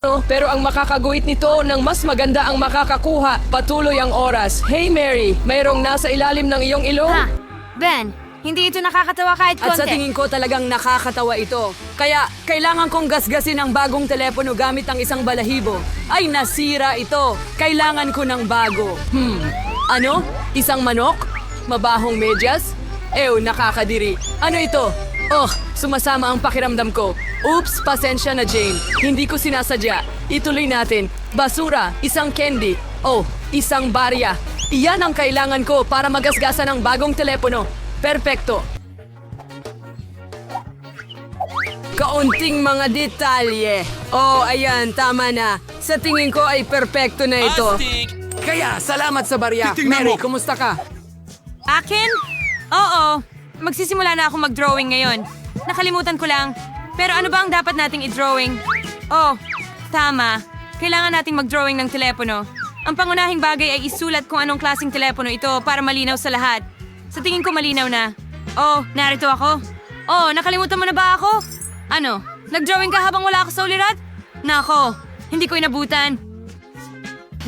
Pero ang makakaguhit nito ng mas maganda ang makakakuha. Patuloy ang oras. Hey Mary, mayroong nasa ilalim ng iyong ilong? Ha? Ben, hindi ito nakakatawa kahit At konti. sa tingin ko talagang nakakatawa ito. Kaya kailangan kong gasgasin ang bagong telepono gamit ang isang balahibo. Ay nasira ito. Kailangan ko ng bago. Hmm. Ano? Isang manok? Mabahong medyas? Ew, nakakadiri. Ano ito? Oh, sumasama ang pakiramdam ko. Oops, pasensya na Jane. Hindi ko sinasadya. Ituloy natin. Basura, isang candy. Oh, isang barya. Iyan ang kailangan ko para magasgasan ang bagong telepono. Perpekto. Kaunting mga detalye. Oh, ayan, tama na. Sa tingin ko ay perpekto na ito. Kaya, salamat sa barya. Titingnan Mary, mo. kumusta ka? Akin? Oo. Magsisimula na ako mag-drawing ngayon. Nakalimutan ko lang. Pero ano ba ang dapat nating i-drawing? Oh, tama. Kailangan nating mag-drawing ng telepono. Ang pangunahing bagay ay isulat kung anong klaseng telepono ito para malinaw sa lahat. Sa tingin ko malinaw na. Oh, narito ako. Oh, nakalimutan mo na ba ako? Ano? Nag-drawing ka habang wala ako sa ulirat? Nako, hindi ko inabutan.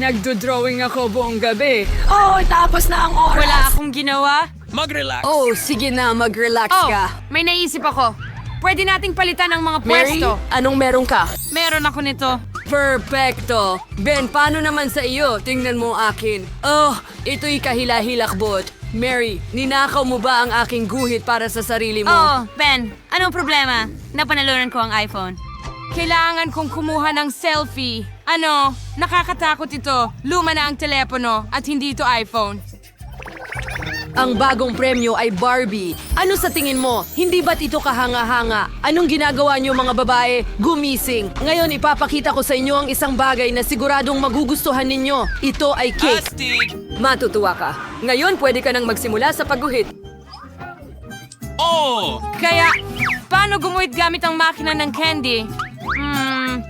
Nagdo-drawing ako buong gabi. Oh, tapos na ang oras. Wala akong ginawa. Mag-relax. Oh, sige na, mag-relax Oh, ka. may naisip ako. Pwede nating palitan ang mga Mary, pwesto. anong meron ka? Meron ako nito. Perfecto. Ben, paano naman sa iyo? Tingnan mo akin. Oh, ito'y kahila-hilakbot. Mary, ninakaw mo ba ang aking guhit para sa sarili mo? Oh, Ben, anong problema? Napanalunan ko ang iPhone. Kailangan kong kumuha ng selfie. Ano, nakakatakot ito. Luma na ang telepono at hindi ito iPhone. Ang bagong premyo ay Barbie. Ano sa tingin mo? Hindi ba't ito kahanga-hanga? Anong ginagawa niyo mga babae? Gumising. Ngayon ipapakita ko sa inyo ang isang bagay na siguradong magugustuhan ninyo. Ito ay cake. Astig! Matutuwa ka. Ngayon pwede ka nang magsimula sa pagguhit. Oh! Kaya, paano gumuhit gamit ang makina ng candy? Hmm,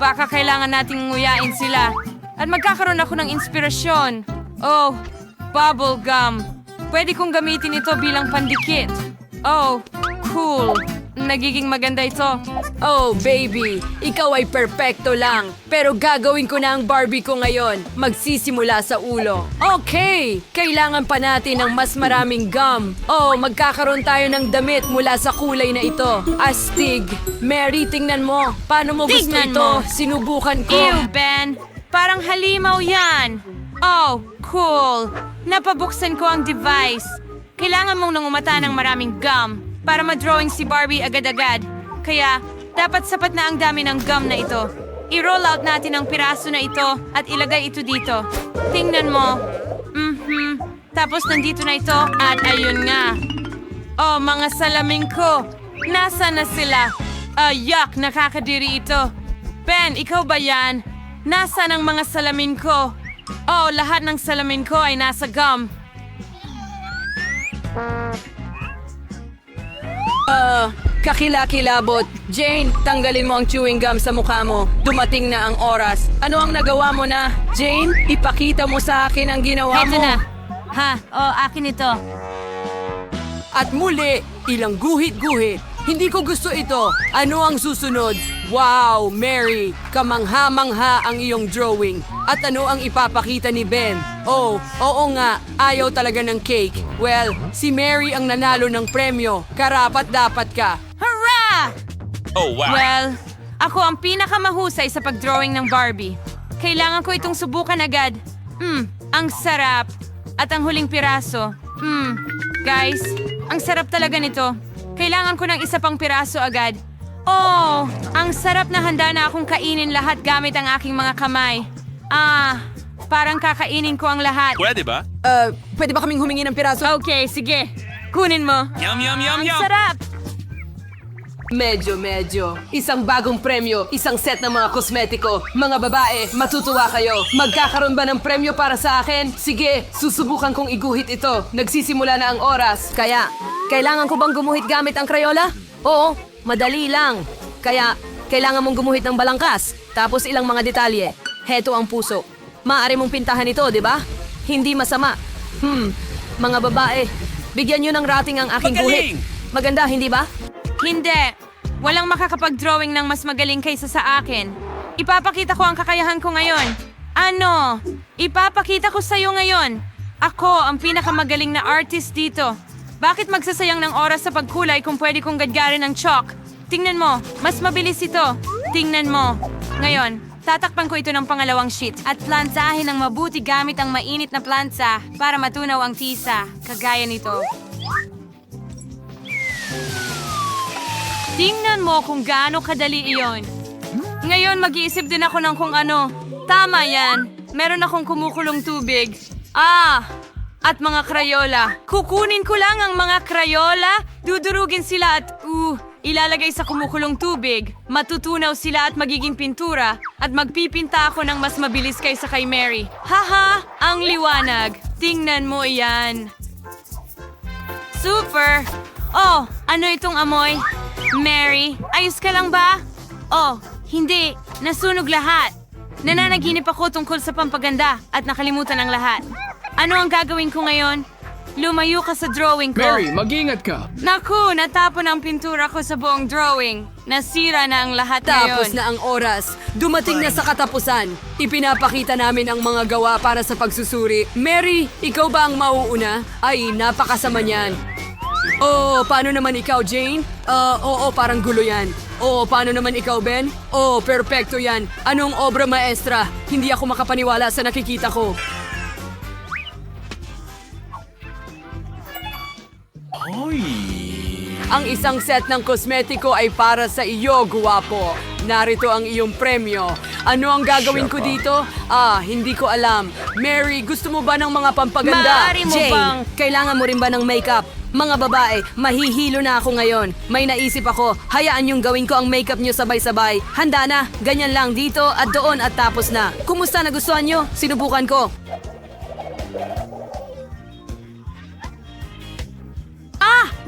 baka kailangan nating nguyain sila. At magkakaroon ako ng inspirasyon. Oh, bubble gum. Pwede kong gamitin ito bilang pandikit. Oh, cool. Nagiging maganda ito. Oh, baby, ikaw ay perpekto lang. Pero gagawin ko na ang Barbie ko ngayon. Magsisimula sa ulo. Okay, kailangan pa natin ng mas maraming gum. Oh, magkakaroon tayo ng damit mula sa kulay na ito. Astig. Mary, tingnan mo. Paano mo gusto Tingnan ito? mo. Sinubukan ko. Ew, Ben! Parang halimaw yan! Oh, cool! Napabuksan ko ang device. Kailangan mong nangumata ng maraming gum para ma-drawing si Barbie agad-agad. Kaya, dapat sapat na ang dami ng gum na ito. I-roll out natin ang piraso na ito at ilagay ito dito. Tingnan mo. Mhm. Tapos nandito na ito at ayun nga. Oh, mga salamin ko! Nasa na sila? Ah, yuck! Nakakadiri ito. Ben, ikaw ba yan? Nasaan ang mga salamin ko? Oh, lahat ng salamin ko ay nasa gum. Ah, kakilakilabot. Jane, tanggalin mo ang chewing gum sa mukha mo. Dumating na ang oras. Ano ang nagawa mo na? Jane, ipakita mo sa akin ang ginawa Heto mo. na. Ha, oh, akin ito. At muli, ilang guhit-guhit. Hindi ko gusto ito. Ano ang susunod? Wow, Mary, kamangha-mangha ang iyong drawing. At ano ang ipapakita ni Ben? Oh, oo nga, ayaw talaga ng cake. Well, si Mary ang nanalo ng premyo. Karapat dapat ka. Hurrah! Oh, wow! Well, ako ang pinakamahusay sa pagdrawing ng Barbie. Kailangan ko itong subukan agad. Hmm, ang sarap. At ang huling piraso. Hmm, guys, ang sarap talaga nito. Kailangan ko ng isa pang piraso agad. Oh, ang sarap na handa na akong kainin lahat gamit ang aking mga kamay. Ah, parang kakainin ko ang lahat. Pwede ba? Uh, pwede ba kaming humingi ng piraso? Okay, sige. Kunin mo. Yum, yum, yum, Ang yum! sarap! Medyo, medyo. Isang bagong premyo, isang set ng mga kosmetiko. Mga babae, matutuwa kayo. Magkakaroon ba ng premyo para sa akin? Sige, susubukan kong iguhit ito. Nagsisimula na ang oras. Kaya, kailangan ko bang gumuhit gamit ang Crayola? Oo, madali lang. Kaya, kailangan mong gumuhit ng balangkas. Tapos ilang mga detalye. Heto ang puso. Maaari mong pintahan ito, di ba? Hindi masama. Hmm, mga babae, bigyan nyo ng rating ang aking Magaling! guhit. Maganda, hindi ba? Hindi. Walang makakapag-drawing ng mas magaling kaysa sa akin. Ipapakita ko ang kakayahan ko ngayon. Ano? Ipapakita ko sa'yo ngayon. Ako ang pinakamagaling na artist dito. Bakit magsasayang ng oras sa pagkulay kung pwede kong gadgarin ng chalk? Tingnan mo, mas mabilis ito. Tingnan mo. Ngayon, tatakpan ko ito ng pangalawang sheet at plansahin ng mabuti gamit ang mainit na plansa para matunaw ang tisa, kagaya nito. Tingnan mo kung gaano kadali iyon. Ngayon mag-iisip din ako ng kung ano. Tama yan. Meron akong kumukulong tubig. Ah! At mga krayola. Kukunin ko lang ang mga krayola, dudurugin sila at uh, ilalagay sa kumukulong tubig. Matutunaw sila at magiging pintura at magpipinta ako ng mas mabilis kaysa kay Mary. Haha! Ang liwanag. Tingnan mo iyan. Super! Oh, ano itong amoy? Mary, ayos ka lang ba? Oh, hindi. Nasunog lahat. Nananaginip ako tungkol sa pampaganda at nakalimutan ang lahat. Ano ang gagawin ko ngayon? Lumayo ka sa drawing ko. Mary, mag-ingat ka. Naku, natapon ang pintura ko sa buong drawing. Nasira na ang lahat Tapos ngayon. na ang oras. Dumating na sa katapusan. Ipinapakita namin ang mga gawa para sa pagsusuri. Mary, ikaw ba ang mauuna? Ay, napakasama niyan. Oh, paano naman ikaw, Jane? Ah, oo, parang gulo yan. Oo, paano naman ikaw, Ben? Oo, perpekto yan. Anong obra maestra? Hindi ako makapaniwala sa nakikita ko. Ang isang set ng kosmetiko ay para sa iyo, guwapo. Narito ang iyong premyo. Ano ang gagawin ko dito? Ah, hindi ko alam. Mary, gusto mo ba ng mga pampaganda? Maaari mo Jane, bang- kailangan mo rin ba ng makeup? Mga babae, mahihilo na ako ngayon. May naisip ako, hayaan yung gawin ko ang makeup nyo sabay-sabay. Handa na, ganyan lang dito at doon at tapos na. Kumusta nagustuhan nyo? Sinubukan ko.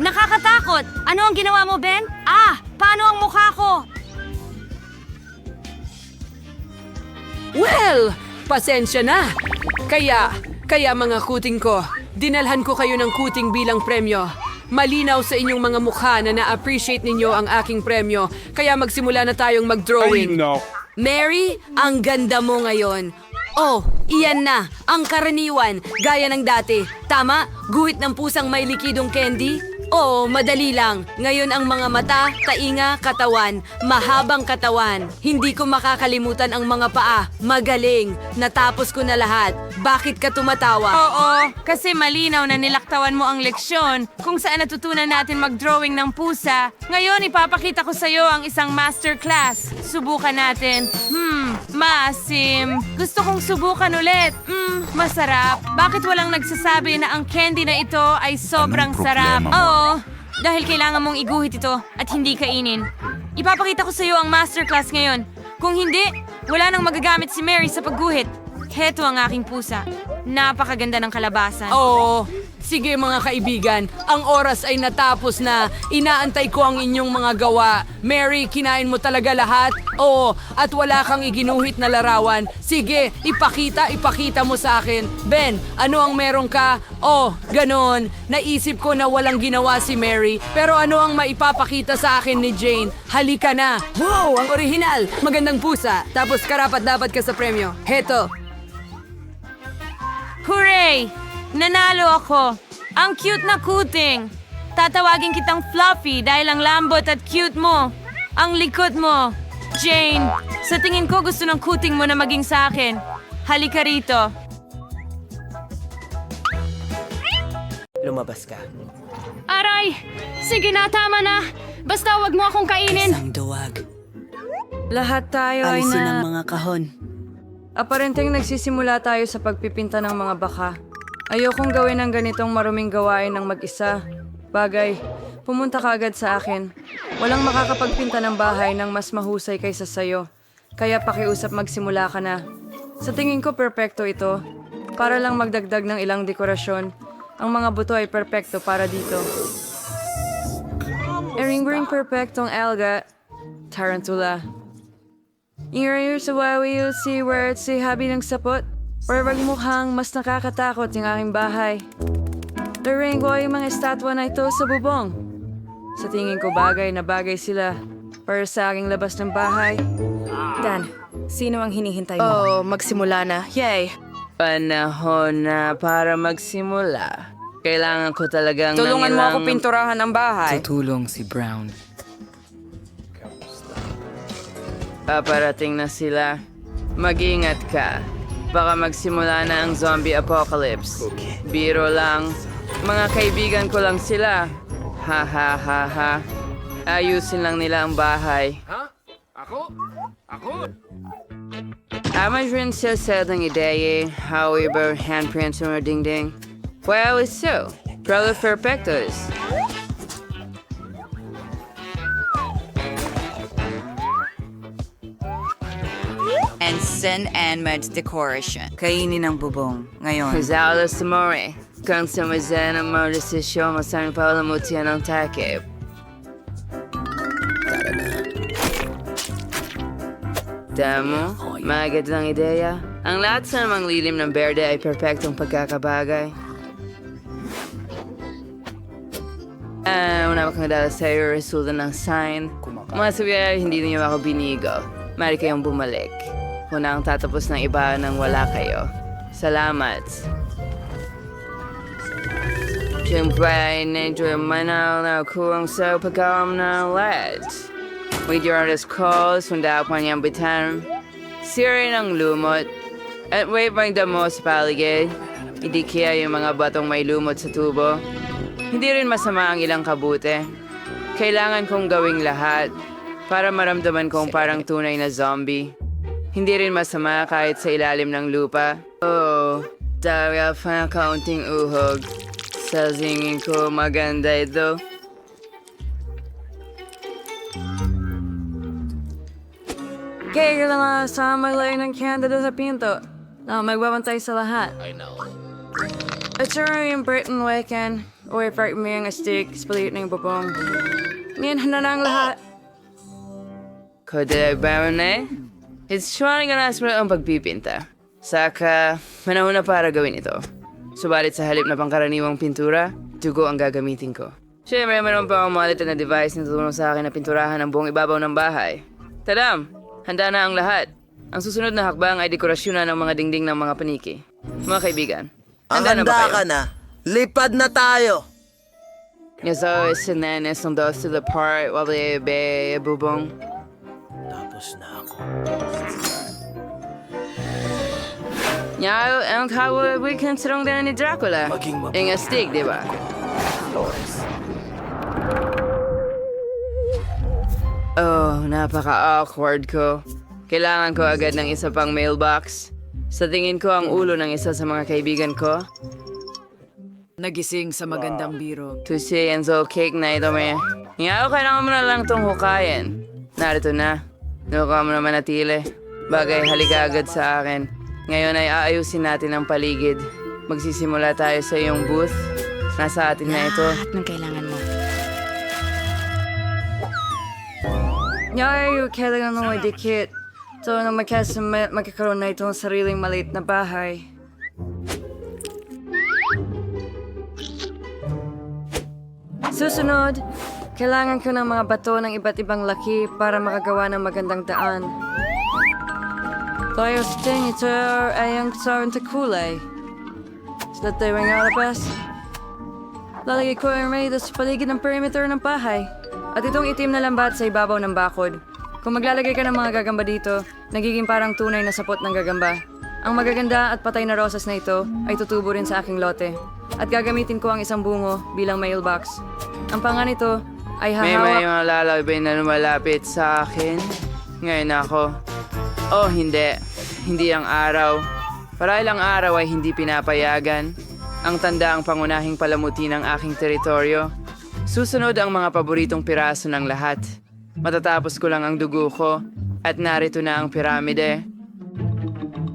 Nakakatakot! Ano ang ginawa mo, Ben? Ah! Paano ang mukha ko? Well, pasensya na. Kaya, kaya mga kuting ko, dinalhan ko kayo ng kuting bilang premyo. Malinaw sa inyong mga mukha na na-appreciate ninyo ang aking premyo, kaya magsimula na tayong mag-drawing. no. Mary, ang ganda mo ngayon. Oh, iyan na, ang karaniwan, gaya ng dati. Tama, guhit ng pusang may likidong candy? Oo, madali lang. Ngayon ang mga mata, tainga, katawan, mahabang katawan. Hindi ko makakalimutan ang mga paa. Magaling. Natapos ko na lahat. Bakit ka tumatawa? Oo, kasi malinaw na nilaktawan mo ang leksyon kung saan natutunan natin mag-drawing ng pusa. Ngayon, ipapakita ko sa'yo ang isang masterclass. Subukan natin. Hmm, maasim. Gusto kong subukan ulit. Hmm, masarap. Bakit walang nagsasabi na ang candy na ito ay sobrang sarap? mo? Oo, dahil kailangan mong iguhit ito at hindi kainin. Ipapakita ko sa'yo ang masterclass ngayon. Kung hindi, wala nang magagamit si Mary sa pagguhit. Heto ang aking pusa. Napakaganda ng kalabasan. Oo. Sige mga kaibigan, ang oras ay natapos na. Inaantay ko ang inyong mga gawa. Mary, kinain mo talaga lahat? Oo, at wala kang iginuhit na larawan. Sige, ipakita, ipakita mo sa akin. Ben, ano ang meron ka? Oh, ganon. Naisip ko na walang ginawa si Mary, pero ano ang maipapakita sa akin ni Jane? Halika na. Wow, ang orihinal. Magandang pusa. Tapos karapat dapat ka sa premyo. Heto, Hooray! Nanalo ako! Ang cute na kuting! Tatawagin kitang Fluffy dahil ang lambot at cute mo. Ang likot mo. Jane, sa tingin ko gusto ng kuting mo na maging sa akin. Halika rito. Lumabas ka. Aray! Sige na, tama na! Basta wag mo akong kainin! Isang duwag. Lahat tayo ay Alisin na... ang mga kahon. Aparenteng nagsisimula tayo sa pagpipinta ng mga baka. Ayokong gawin ang ganitong maruming gawain ng mag-isa. Bagay, pumunta ka agad sa akin. Walang makakapagpinta ng bahay ng mas mahusay kaysa sayo. Kaya pakiusap magsimula ka na. Sa tingin ko perpekto ito. Para lang magdagdag ng ilang dekorasyon. Ang mga buto ay perpekto para dito. Ering-ring perpektong alga. Tarantula. Ingayur sa wawi si where si habi ng sapot. Or wag mukhang mas nakakatakot yung aking bahay. Laring ko yung mga estatwa na ito sa bubong. Sa tingin ko bagay na bagay sila. para sa aking labas ng bahay. Dan, sino ang hinihintay mo? Oh, magsimula na. Yay! Panahon na para magsimula. Kailangan ko talagang Tulungan mo ako pinturahan ang bahay. Tutulong si Brown. Paparating na sila. Mag-ingat ka. Baka magsimula na ang zombie apocalypse. Biro lang. Mga kaibigan ko lang sila. Ha ha ha ha. Ayusin lang nila ang bahay. Ha? Ako? Ako? Ama rin siya sa ng ideya, however, handprints mo dingding. Well, it's so. Probably perfectos. And Sin and Med's decoration. Kainin ang bubong. Ngayon. Kazala Samore. Kung sumazana mo desisyon, masaming palamutian ang takip. Damo, magandang ideya. Ang lahat sa namang lilim ng berde ay perpektong pagkakabagay. Ah, una ba kang dala sa iyo, resulta ng sign. Mga sabi ay hindi niyo ako binigo. Mari kayong bumalik. Una ang tatapos ng iba nang wala kayo. Salamat. Siyempre medyo manaw na kuwang sa pagkawam ng LED. With your honest calls, hunda pa niyang bitan. Sira ng lumot. At wait bang damo sa paligid. Hindi kaya yung mga batong may lumot sa tubo. Hindi rin masama ang ilang kabute. Kailangan kong gawing lahat para maramdaman kong parang tunay na zombie. Hindi rin masama kahit sa ilalim ng lupa. Oh, dahil pa ng kaunting uhog. Sa singin ko, maganda ito. Kaya kailangan sa maglay ng kandado sa pinto na magbabantay sa lahat. I know. At sure yung Britain weekend, o i-park mo yung stick, split na yung bubong. Ngayon na na ang lahat. Kode Baron eh? It's trying ang ang pagpipinta. Saka, panahon na para gawin ito. Subalit sa halip na pangkaraniwang pintura, dugo ang gagamitin ko. Siyempre, meron pa akong maliit na device na tutulong sa akin na pinturahan ang buong ibabaw ng bahay. Tadam! Handa na ang lahat. Ang susunod na hakbang ay dekorasyon na ng mga dingding ng mga paniki. Mga kaibigan, Ang handa na ba handa kayo? ka na. Lipad na tayo. Yes, so, sinenes ng dos to the part while they be bubong. Tapos na ako. Ja, ang kawo we considering din ni Dracula. Yung stick, di ba? Oh, napaka-awkward ko. Kailangan ko agad ng isa pang mailbox. Sa tingin ko ang ulo ng isa sa mga kaibigan ko. Nagising sa magandang biro. To see and so cake na ito may. Nga kailangan mo na lang itong hukayin. Narito na. Nuka mo na manatili. Bagay halika agad sa akin. Ngayon ay aayusin natin ang paligid. Magsisimula tayo sa iyong booth. Nasa atin na ito. Anong kailangan mo? Ngayon yung kailangan mo dikit. So, nang magkasamet, magkakaroon na itong sariling maliit na bahay. Susunod, kailangan ko ng mga bato ng iba't ibang laki para makagawa ng magandang daan. Ay ang kasaran sa kulay. Sa tayo ang alabas. Lalagay ko ang may sa paligid ng perimeter ng bahay. At itong itim na lambat sa ibabaw ng bakod. Kung maglalagay ka ng mga gagamba dito, nagiging parang tunay na sapot ng gagamba. Ang magaganda at patay na rosas na ito ay tutubo rin sa aking lote. At gagamitin ko ang isang bungo bilang mailbox. Ang panga nito ay May may hahawak... mga lalabay na lumalapit sa akin. Ngayon ako. Oh, hindi. Hindi ang araw. Para ilang araw ay hindi pinapayagan. Ang tanda ang pangunahing palamuti ng aking teritoryo. Susunod ang mga paboritong piraso ng lahat. Matatapos ko lang ang dugo ko at narito na ang piramide.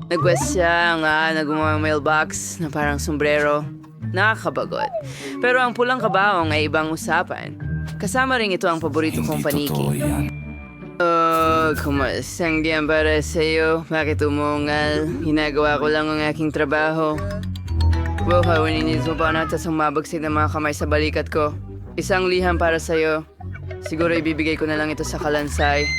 Nagwes siya nga na gumawa mailbox na parang sombrero. Nakakabagot. Pero ang pulang kabaong ay ibang usapan. Kasama rin ito ang paborito kong paniki. Oh, kumasang diyan para sa iyo. Bakit umungal? Hinagawa ko lang ang aking trabaho. Buhay, waninis mo pa natas ang mabagsik ng mga kamay sa balikat ko. Isang liham para sa iyo. Siguro ibibigay ko na lang ito sa kalansay.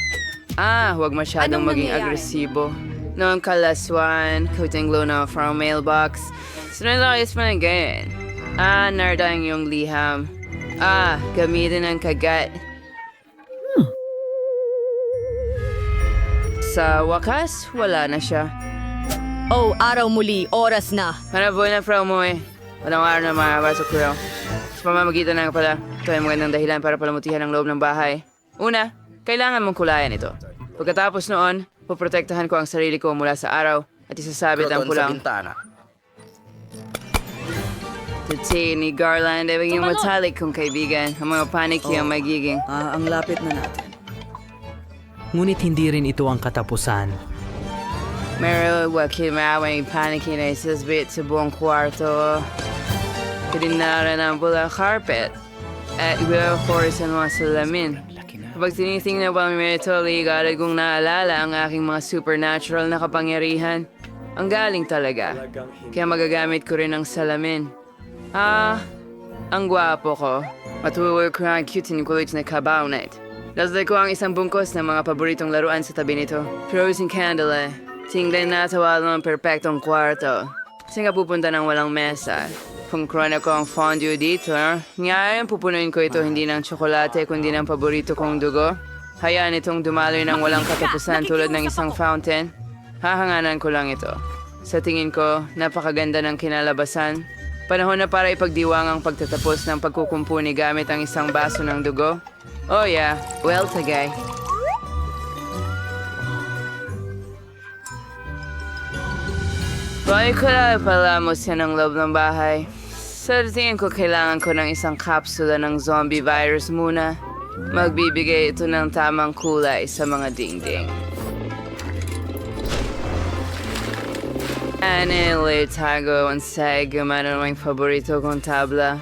Ah, huwag masyadong Anong maging nangyayari? agresibo. Noong kalaswan, kuting glow na from mailbox. Sunod lang is managayin. Ah, narda ang iyong liham. Ah, gamitin ang kagat. Sa wakas, wala na siya. Oh, araw muli, oras na. Manaboy na fra mo eh. Walang araw na makakapasok ko. Sa pamamagitan ng pala, ito ay magandang dahilan para palamutihan ang loob ng bahay. Una, kailangan mong kulayan ito. Pagkatapos noon, poprotektahan ko ang sarili ko mula sa araw at isasabit ang sa pulang bintana. tuti ni Garland ay maging matalik kong kaibigan. Ang mga paniki ang magiging. Ah, ang lapit na natin. Ngunit hindi rin ito ang katapusan. Meron wakil maawang paniki na isasbit sa buong kwarto. Pininaran ang pulang carpet at will force ang mga salamin. Kapag tinitingnan pa mi ito, ligalad kong naalala ang aking mga supernatural na kapangyarihan. Ang galing talaga. Kaya magagamit ko rin ang salamin. Ah, ang gwapo ko. Matuwag ko ang cute and kulit na kabaw Lasday ko ang isang bungkos ng mga paboritong laruan sa tabi nito. Frozen candle eh. Tingnan na tawalo ng perpektong kwarto. Kasi nga pupunta ng walang mesa. Kung krona ko ang fondue dito, ngayon pupunuin ko ito hindi ng tsokolate kundi ng paborito kong dugo. Hayaan itong dumaloy ng walang katapusan tulad ng isang fountain. Hahanganan ko lang ito. Sa tingin ko, napakaganda ng kinalabasan. Panahon na para ipagdiwang ang pagtatapos ng pagkukumpuni gamit ang isang baso ng dugo. Oh yeah, well tagay. Bakit ko na palamos yan ang loob ng bahay? Sa tingin ko kailangan ko ng isang kapsula ng zombie virus muna. Magbibigay ito ng tamang kulay sa mga dingding. Anile tago ang sag gumana ng paborito kong tabla.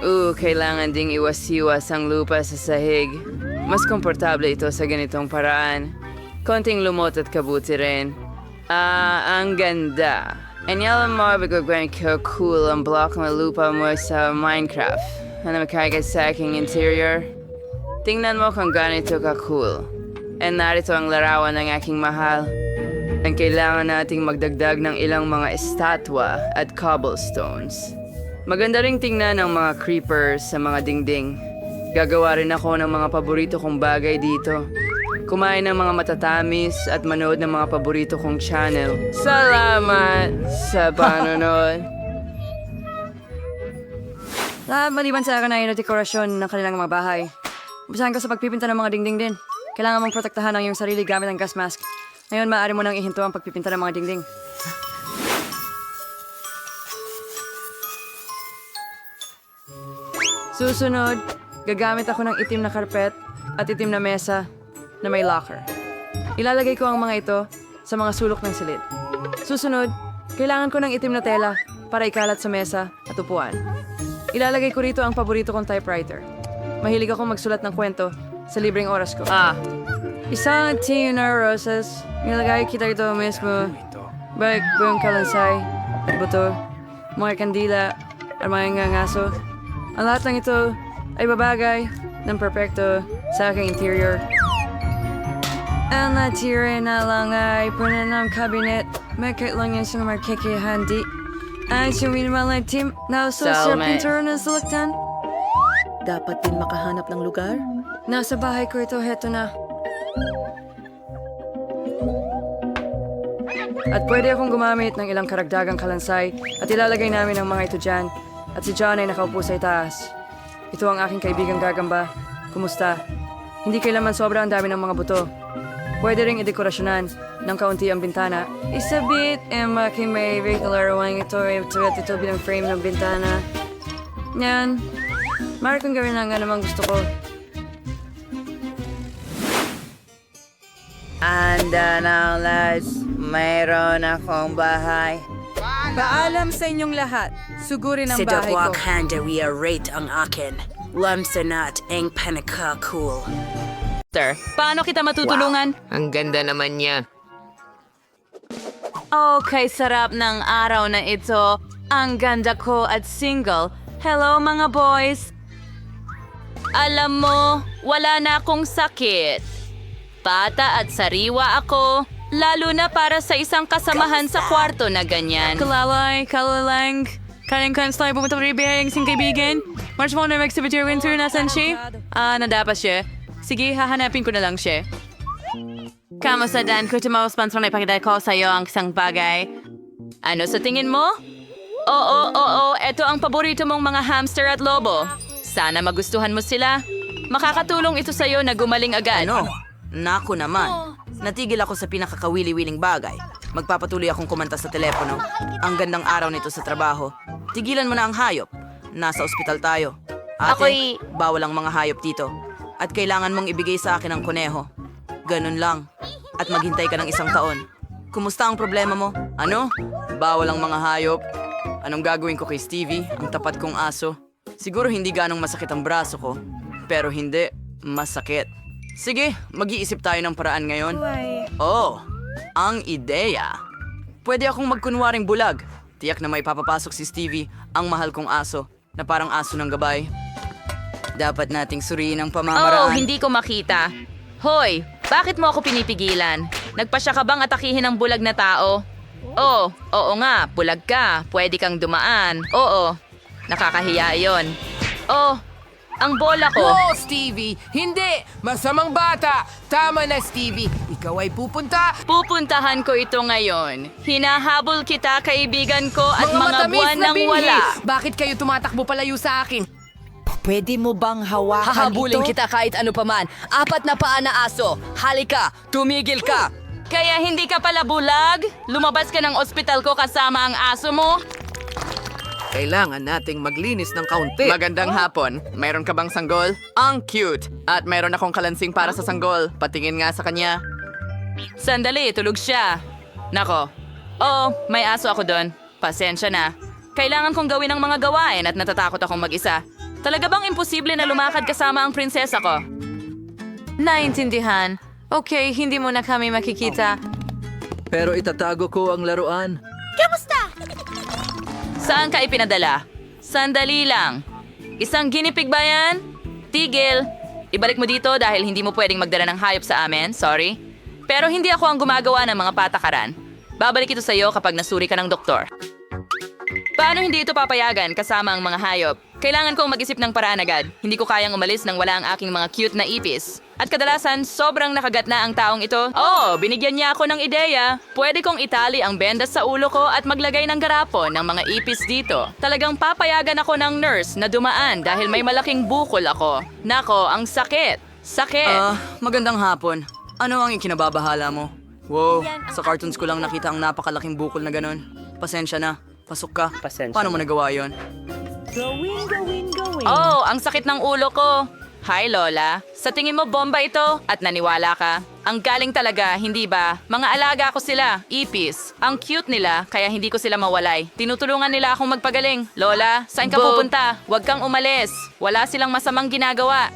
Oo, kailangan ding iwas-iwas ang lupa sa sahig. Mas komportable ito sa ganitong paraan. Konting lumot at kabuti rin. Ah, ang ganda. And alam mo, bigagawin ko cool ang block ng lupa mo sa Minecraft. Ano makagat sa aking interior? Tingnan mo kung ganito ka cool. And narito ang larawan ng aking mahal. Ang kailangan nating magdagdag ng ilang mga estatwa at cobblestones. Maganda ring tingnan ang mga creepers sa mga dingding. Gagawa rin ako ng mga paborito kong bagay dito. Kumain ng mga matatamis at manood ng mga paborito kong channel. Salamat sa panonood. Lahat maliban sa akin ay dekorasyon ng kanilang mga bahay. Umpisahan ko sa pagpipinta ng mga dingding din. Kailangan mong protektahan ang iyong sarili gamit ang gas mask. Ngayon, maaari mo nang ihinto ang pagpipinta ng mga dingding. Susunod, gagamit ako ng itim na karpet at itim na mesa na may locker. Ilalagay ko ang mga ito sa mga sulok ng silid. Susunod, kailangan ko ng itim na tela para ikalat sa mesa at upuan. Ilalagay ko rito ang paborito kong typewriter. Mahilig akong magsulat ng kwento sa libreng oras ko. Ah, Isang tin na roses. Nilagay kita ito mismo. Balik buong kalansay at buto, mga kandila at mga ngangaso. Ang lahat ng ito ay babagay ng perpekto sa aking interior. Ang natira na lang ay puno ng cabinet. Makit lang yan sa markikihandi. Ang suminimal na team na uso sa pintura ng suluktan. Dapat din makahanap ng lugar? Nasa bahay ko ito, heto na. At pwede akong gumamit ng ilang karagdagang kalansay at ilalagay namin ang mga ito dyan. At si John ay nakaupo sa itaas. Ito ang aking kaibigang gagamba. Kumusta? Hindi kailanman sobra ang dami ng mga buto. Pwede ring idekorasyonan ng kaunti ang bintana. Isabit ang aking may larawan ito ay tulad ito bilang frame ng bintana. Yan. Mari kong gawin ang anumang gusto ko. anda na lads. Mayroon akong bahay. Paalam sa inyong lahat. Sugurin ang Si bahay ko. Dawak Handawi rate ang akin. Lamsanat ang panaka cool. Paano kita matutulungan? Ang ganda naman niya. Okay, sarap ng araw na ito. Ang ganda ko at single. Hello mga boys! Alam mo, wala na akong sakit. Bata at sariwa ako, lalo na para sa isang kasamahan sa kwarto na ganyan. Kalalay, kalalang, kanang kanslay pumunta rin bihayang sing kaibigan. March mo na mag-exhibit winter, nasan siya? Ah, nadapas siya. Sige, hahanapin ko na lang siya. Kamusta Dan? Kung tumawag sponsor na ipakita ko sa iyo ang isang bagay. Ano sa tingin mo? Oo, oo, eto ang paborito mong mga hamster at lobo. Sana magustuhan mo sila. Makakatulong ito sa'yo na gumaling agad. Ano? Nako naman. Natigil ako sa pinakakawili-wiling bagay. Magpapatuloy akong kumanta sa telepono. Ang gandang araw nito sa trabaho. Tigilan mo na ang hayop. Nasa ospital tayo. Ate, Ako'y- bawal ang mga hayop dito. At kailangan mong ibigay sa akin ang kuneho. Ganun lang. At maghintay ka ng isang taon. Kumusta ang problema mo? Ano? Bawal ang mga hayop. Anong gagawin ko kay Stevie, ang tapat kong aso? Siguro hindi ganong masakit ang braso ko. Pero hindi, masakit. Sige, mag-iisip tayo ng paraan ngayon. Oh, ang ideya. Pwede akong magkunwaring bulag. Tiyak na may papapasok si Stevie, ang mahal kong aso, na parang aso ng gabay. Dapat nating suriin ang Oh, pamamaraan. hindi ko makita. Hoy, bakit mo ako pinipigilan? Nagpasya ka bang atakihin ng bulag na tao? Oh, oo nga, bulag ka. Pwede kang dumaan. Oo, nakakahiya yon. Oh, ang bola ko. Oh, Stevie! Hindi! Masamang bata! Tama na, Stevie! Ikaw ay pupunta! Pupuntahan ko ito ngayon. Hinahabol kita, kaibigan ko, at mga, matamis buwan na nang binhi! wala. Bakit kayo tumatakbo palayo sa akin? Pwede mo bang hawakan Hahabulin kita kahit ano paman. Apat na paa na aso. Halika, tumigil ka. Kaya hindi ka pala bulag? Lumabas ka ng ospital ko kasama ang aso mo? Kailangan nating maglinis ng kaunti. Magandang hapon. Mayroon ka bang sanggol? Ang cute! At mayroon akong kalansing para sa sanggol. Patingin nga sa kanya. Sandali, tulog siya. Nako. Oh, may aso ako doon. Pasensya na. Kailangan kong gawin ang mga gawain at natatakot akong mag-isa. Talaga bang imposible na lumakad kasama ang prinsesa ko? Naintindihan. Okay, hindi mo na kami makikita. Pero itatago ko ang laruan. Saan ka ipinadala? Sandali lang. Isang ginipig ba yan? Tigil. Ibalik mo dito dahil hindi mo pwedeng magdala ng hayop sa amin, sorry. Pero hindi ako ang gumagawa ng mga patakaran. Babalik ito sa iyo kapag nasuri ka ng doktor. Paano hindi ito papayagan kasama ang mga hayop? Kailangan kong mag-isip ng paraan agad. Hindi ko kayang umalis nang wala ang aking mga cute na ipis. At kadalasan, sobrang nakagat na ang taong ito. Oh, binigyan niya ako ng ideya. Pwede kong itali ang bendas sa ulo ko at maglagay ng garapon ng mga ipis dito. Talagang papayagan ako ng nurse na dumaan dahil may malaking bukol ako. Nako, ang sakit. Sakit. Ah, magandang hapon. Ano ang ikinababahala mo? Wow, sa cartoons ko lang nakita ang napakalaking bukol na ganun. Pasensya na. Pasok ka. Pasensya Paano mo nagawa yon? Oh, ang sakit ng ulo ko. Hi, Lola. Sa tingin mo bomba ito at naniwala ka? Ang galing talaga, hindi ba? Mga alaga ko sila, ipis. Ang cute nila, kaya hindi ko sila mawalay. Tinutulungan nila akong magpagaling. Lola, saan ka Bob. pupunta? Huwag kang umalis. Wala silang masamang ginagawa.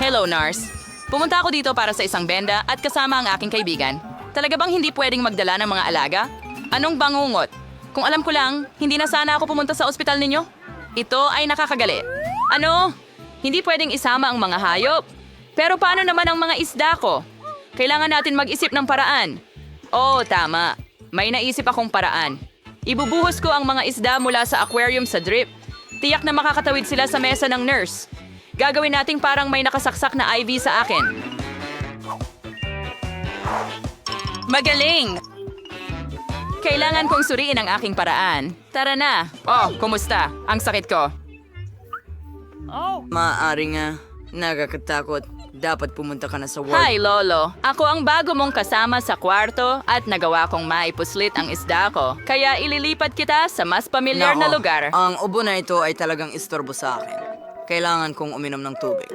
Hello, Nars. Pumunta ako dito para sa isang benda at kasama ang aking kaibigan. Talaga bang hindi pwedeng magdala ng mga alaga? Anong bangungot? Kung alam ko lang, hindi na sana ako pumunta sa ospital ninyo. Ito ay nakakagali. Ano? Hindi pwedeng isama ang mga hayop. Pero paano naman ang mga isda ko? Kailangan natin mag-isip ng paraan. Oo, tama. May naisip akong paraan. Ibubuhos ko ang mga isda mula sa aquarium sa drip. Tiyak na makakatawid sila sa mesa ng nurse. Gagawin nating parang may nakasaksak na IV sa akin. Magaling! Kailangan kong suriin ang aking paraan. Tara na. Oh, kumusta? Ang sakit ko. Maaari nga. Nakakatakot. Dapat pumunta ka na sa ward. Hi, Lolo. Ako ang bago mong kasama sa kwarto at nagawa kong maipuslit ang isda ko. Kaya ililipat kita sa mas pamilyar na lugar. Ang ubo na ito ay talagang istorbo sa akin. Kailangan kong uminom ng tubig.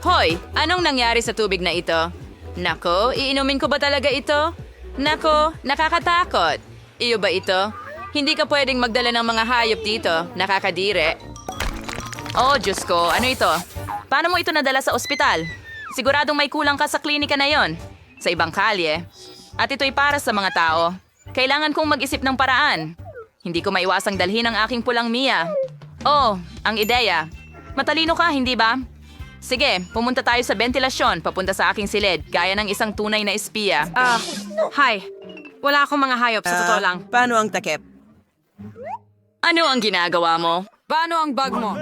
Hoy, anong nangyari sa tubig na ito? Nako, iinumin ko ba talaga ito? Nako, nakakatakot. Iyo ba ito? Hindi ka pwedeng magdala ng mga hayop dito. Nakakadire. Oh, Diyos ko, ano ito? Paano mo ito nadala sa ospital? Siguradong may kulang ka sa klinika na yon. Sa ibang kalye. At ito'y para sa mga tao. Kailangan kong mag-isip ng paraan. Hindi ko maiwasang dalhin ang aking pulang Mia. Oh, ang ideya. Matalino ka, hindi ba? Sige, pumunta tayo sa ventilasyon papunta sa aking silid, gaya ng isang tunay na espiya. Ah, hi. Wala akong mga hayop sa totoo lang. Paano ang takip? Ano ang ginagawa mo? Paano ang bag mo?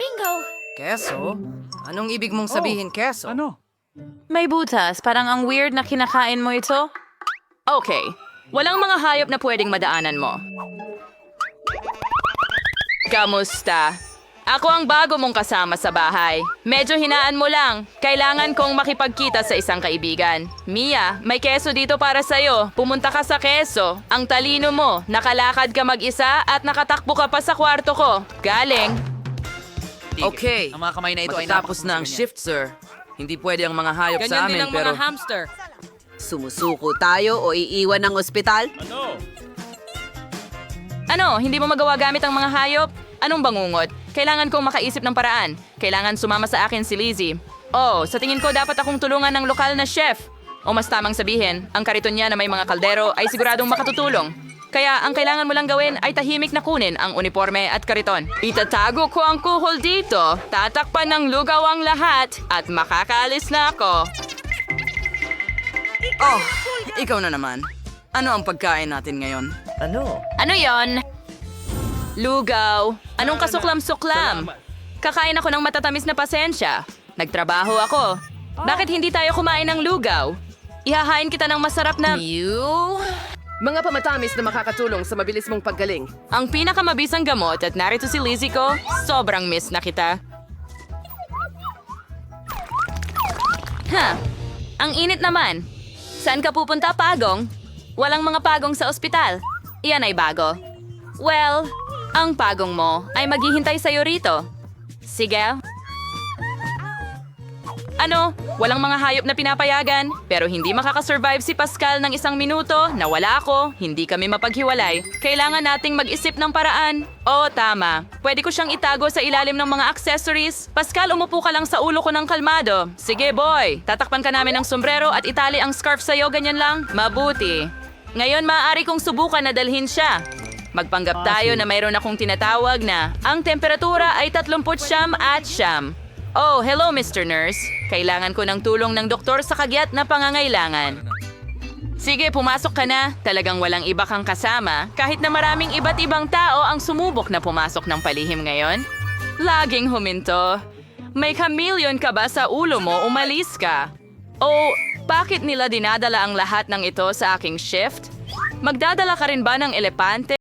Bingo! Keso? Anong ibig mong sabihin, keso? Ano? May butas, parang ang weird na kinakain mo ito. Okay, walang mga hayop na pwedeng madaanan mo. Kamusta? Ako ang bago mong kasama sa bahay. Medyo hinaan mo lang. Kailangan kong makipagkita sa isang kaibigan. Mia, may keso dito para sa'yo. Pumunta ka sa keso. Ang talino mo, nakalakad ka mag-isa at nakatakbo ka pa sa kwarto ko. Galing. Okay. Ang mga kamay na ito ay Matatapos na ang shift, sir. Hindi pwede ang mga hayop sa amin, pero... hamster. Sumusuko tayo o iiwan ng ospital? Ano, hindi mo magawa gamit ang mga hayop? Anong bangungot? Kailangan kong makaisip ng paraan. Kailangan sumama sa akin si Lizzie. Oh, sa tingin ko dapat akong tulungan ng lokal na chef. O mas tamang sabihin, ang kariton niya na may mga kaldero ay siguradong makatutulong. Kaya ang kailangan mo lang gawin ay tahimik na kunin ang uniforme at kariton. Itatago ko ang kuhol dito, tatakpan ng lugaw ang lahat, at makakaalis na ako. Oh, ikaw na naman. Ano ang pagkain natin ngayon? Ano yon? Lugaw. Anong kasuklam-suklam? Kakain ako ng matatamis na pasensya. Nagtrabaho ako. Bakit hindi tayo kumain ng lugaw? Ihahain kita ng masarap na... You? Mga pamatamis na makakatulong sa mabilis mong paggaling. Ang pinakamabisang gamot at narito si Lizzie ko, sobrang miss na kita. Ha, ang init naman. Saan ka pupunta, Pagong? Walang mga pagong sa ospital. Iyan ay bago. Well, ang pagong mo ay maghihintay sa'yo rito. Sige. Ano? Walang mga hayop na pinapayagan, pero hindi makakasurvive si Pascal ng isang minuto na wala ako, hindi kami mapaghiwalay. Kailangan nating mag-isip ng paraan. Oo, tama. Pwede ko siyang itago sa ilalim ng mga accessories. Pascal, umupo ka lang sa ulo ko ng kalmado. Sige, boy. Tatakpan ka namin ng sombrero at itali ang scarf sa'yo, ganyan lang. Mabuti. Ngayon, maaari kong subukan na dalhin siya. Magpanggap tayo na mayroon akong tinatawag na ang temperatura ay 39 at siyam. Oh, hello Mr. Nurse. Kailangan ko ng tulong ng doktor sa kagyat na pangangailangan. Sige, pumasok ka na. Talagang walang iba kang kasama. Kahit na maraming iba't ibang tao ang sumubok na pumasok ng palihim ngayon. Laging huminto. May chameleon ka ba sa ulo mo? Umalis ka. O bakit nila dinadala ang lahat ng ito sa aking shift? Magdadala ka rin ba ng elepante?